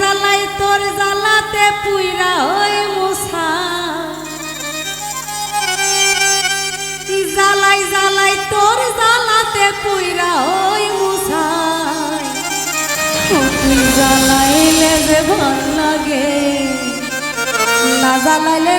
জ্বালাই, তোর জ্বালাতে পুইরা হই মুসা জ্বালাই জ্বালাই, তোর জ্বালাতে পুইরা হই মুসা তুই জ্বালাইলে যে ভালো লাগে, না জ্বালাইলে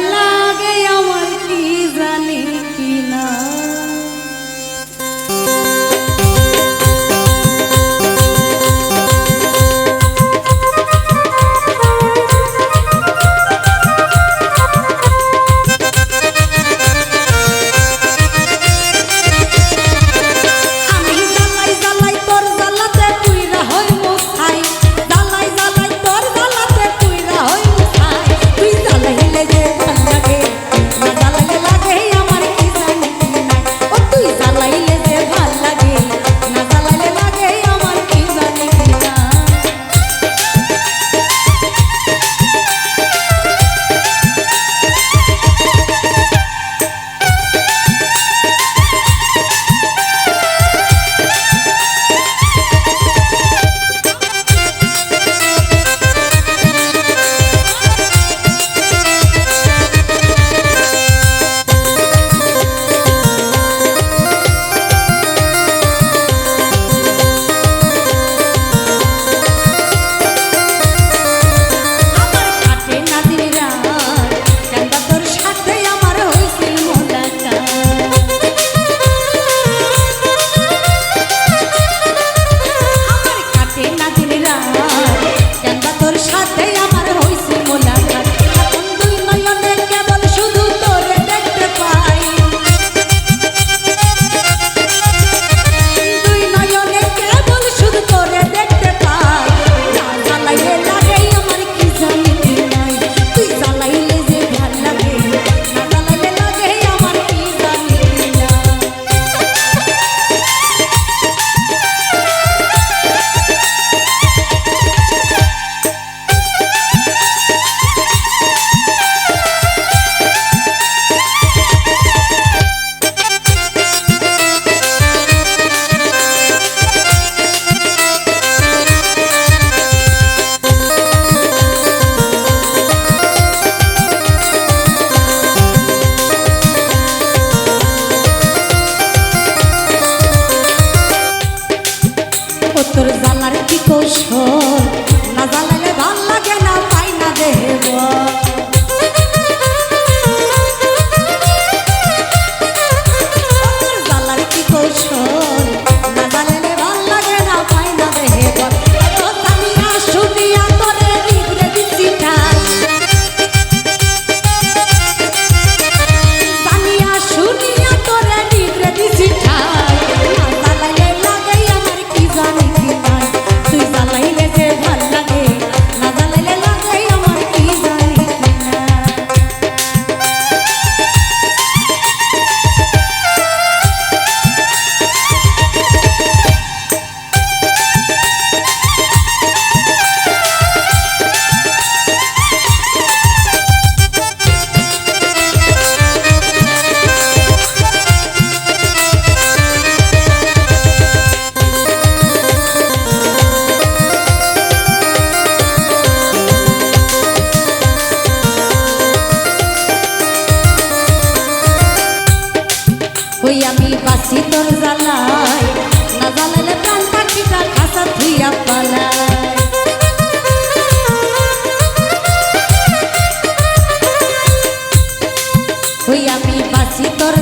ও তোর জ্বালার কি কৌশল? না জ্বালালে ভালো লাগে না পাই না দেহ হই আমি বাসি তোর জ্বালায়। না জ্বালালে প্রাণ পাখি তার আশা ধুইয়া পালায়। হই আমি বাসি তোর